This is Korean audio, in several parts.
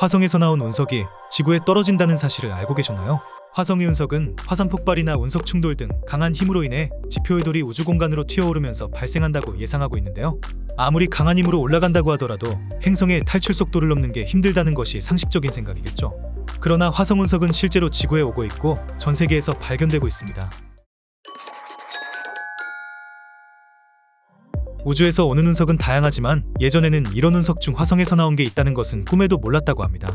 화성에서 나온 운석이 지구에 떨어진다는 사실을 알고 계셨나요? 화성의 운석은 화산 폭발이나 운석 충돌 등 강한 힘으로 인해 지표의 돌이 우주 공간으로 튀어오르면서 발생한다고 예상하고 있는데요. 아무리 강한 힘으로 올라간다고 하더라도 행성의 탈출 속도를 넘는 게 힘들다는 것이 상식적인 생각이겠죠. 그러나 화성 운석은 실제로 지구에 오고 있고 전 세계에서 발견되고 있습니다. 우주에서 오는 운석은 다양하지만 예전에는 이런 운석 중 화성에서 나온 게 있다는 것은 꿈에도 몰랐다고 합니다.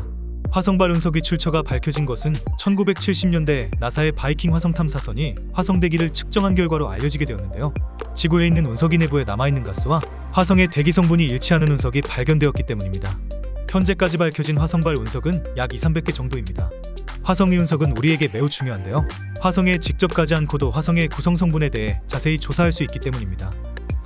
화성발 운석의 출처가 밝혀진 것은 1970년대 나사의 바이킹 화성 탐사선이 화성 대기를 측정한 결과로 알려지게 되었는데요. 지구에 있는 운석이 내부에 남아있는 가스와 화성의 대기 성분이 일치하는 운석이 발견되었기 때문입니다. 현재까지 밝혀진 화성발 운석은 약 2, 300개 정도입니다. 화성의 운석은 우리에게 매우 중요한데요. 화성에 직접 가지 않고도 화성의 구성 성분에 대해 자세히 조사할 수 있기 때문입니다.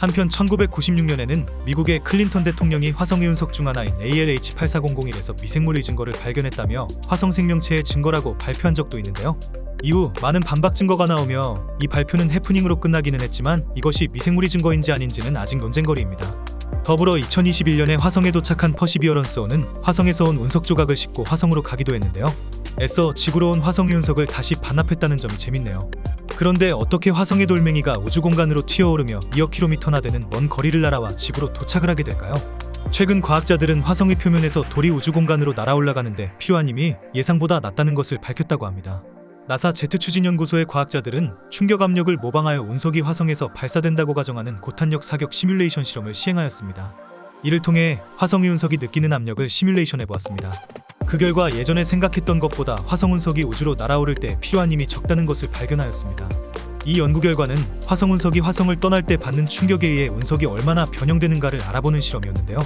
한편 1996년에는 미국의 클린턴 대통령이 화성의 운석 중 하나인 ALH8401에서 미생물의 증거를 발견했다며 화성 생명체의 증거라고 발표한 적도 있는데요. 이후 많은 반박 증거가 나오며 이 발표는 해프닝으로 끝나기는 했지만 이것이 미생물의 증거인지 아닌지는 아직 논쟁거리입니다. 더불어 2021년에 화성에 도착한 퍼시비어런스 5는 화성에서 온 운석 조각을 싣고 화성으로 가기도 했는데요. 애써 지구로 온 화성의 운석을 다시 반납했다는 점이 재밌네요. 그런데 어떻게 화성의 돌멩이가 우주 공간으로 튀어오르며 2억 킬로미터나 되는 먼 거리를 날아와 지구로 도착을 하게 될까요? 최근 과학자들은 화성의 표면에서 돌이 우주 공간으로 날아 올라가는데 필요한 힘이 예상보다 낮다는 것을 밝혔다고 합니다. 나사 제트 추진 연구소의 과학자들은 충격 압력을 모방하여 운석이 화성에서 발사된다고 가정하는 고탄력 사격 시뮬레이션 실험을 시행하였습니다. 이를 통해 화성의 운석이 느끼는 압력을 시뮬레이션해 보았습니다. 그 결과 예전에 생각했던 것보다 화성 운석이 우주로 날아오를 때 필요한 힘이 적다는 것을 발견하였습니다. 이 연구 결과는 화성 운석이 화성을 떠날 때 받는 충격에 의해 운석이 얼마나 변형되는가를 알아보는 실험이었는데요.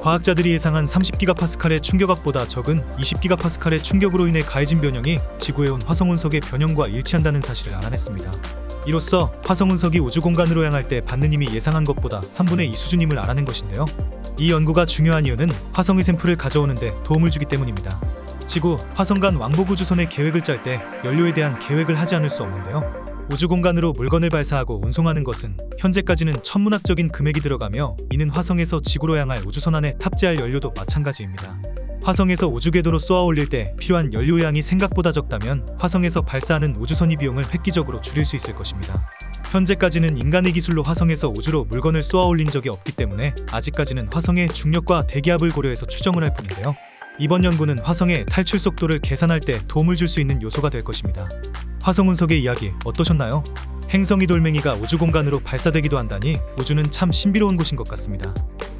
과학자들이 예상한 30기가파스칼의 충격압보다 적은 20기가파스칼의 충격으로 인해 가해진 변형이 지구에 온 화성 운석의 변형과 일치한다는 사실을 알아냈습니다. 이로써 화성 운석이 우주 공간으로 향할 때 받는 힘이 예상한 것보다 3분의 2 수준임을 알아낸 것인데요. 이 연구가 중요한 이유는 화성의 샘플을 가져오는데 도움을 주기 때문입니다. 지구, 화성 간 왕복 우주선의 계획을 짤 때 연료에 대한 계획을 하지 않을 수 없는데요. 우주 공간으로 물건을 발사하고 운송하는 것은 현재까지는 천문학적인 금액이 들어가며 이는 화성에서 지구로 향할 우주선 안에 탑재할 연료도 마찬가지입니다. 화성에서 우주 궤도로 쏘아 올릴 때 필요한 연료 양이 생각보다 적다면 화성에서 발사하는 우주선이 비용을 획기적으로 줄일 수 있을 것입니다. 현재까지는 인간의 기술로 화성에서 우주로 물건을 쏘아 올린 적이 없기 때문에 아직까지는 화성의 중력과 대기압을 고려해서 추정을 할 뿐인데요. 이번 연구는 화성의 탈출 속도를 계산할 때 도움을 줄 수 있는 요소가 될 것입니다. 화성 운석의 이야기 어떠셨나요? 행성이 돌멩이가 우주 공간으로 발사되기도 한다니 우주는 참 신비로운 곳인 것 같습니다.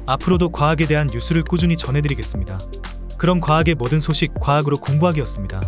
앞으로도 과학에 대한 뉴스를 꾸준히 전해드리겠습니다. 그럼 과학의 모든 소식 과학으로 공부하기였습니다.